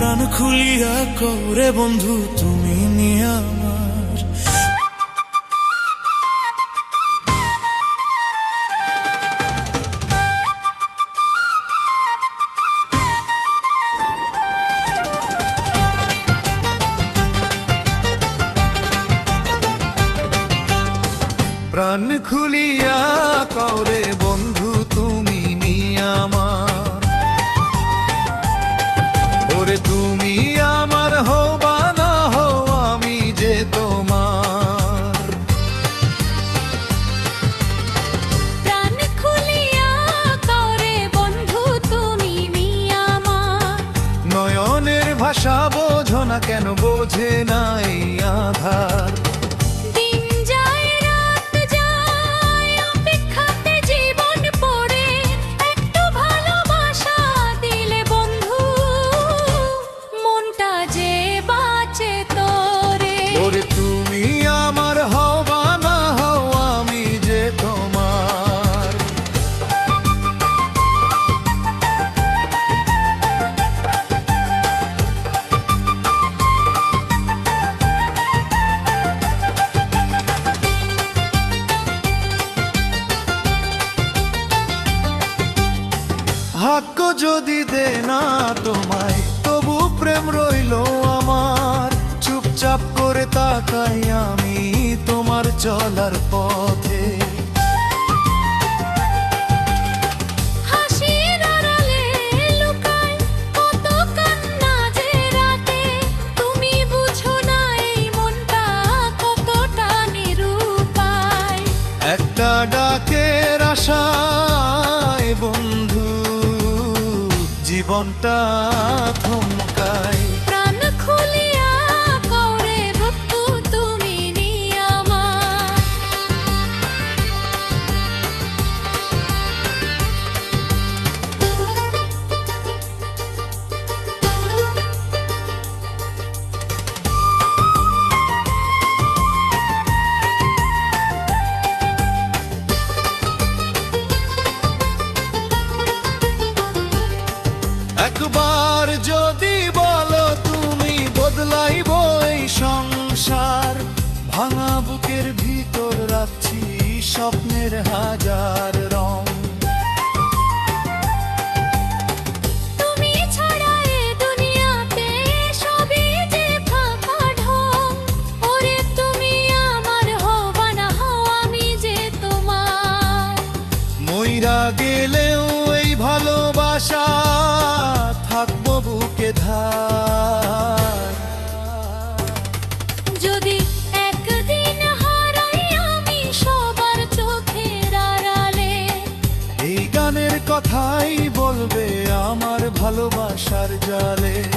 প্রাণ খুলিয়া করে বন্ধু তুমি আমার। প্রাণ খুলিয়া করে বন্ধু ভাষা বোঝো না কেন বোঝে নাই আধার। যদি দে না তোমায় তবু প্রেম রইল আমার। চুপচাপ করে তাকাই আমি তোমার চলার পথে। একটা ডাকের আশায় বন্ধু জীবনটা থমকায় একবার যদি বলো তুমি বদলাইব এই সংসার ভাঙা বুকের ভিতর রাখছি স্বপ্নের হাজার রং। তুমি যদি একদিন সবার এই গানের কথাই বলবে আমার ভালোবাসার জালে।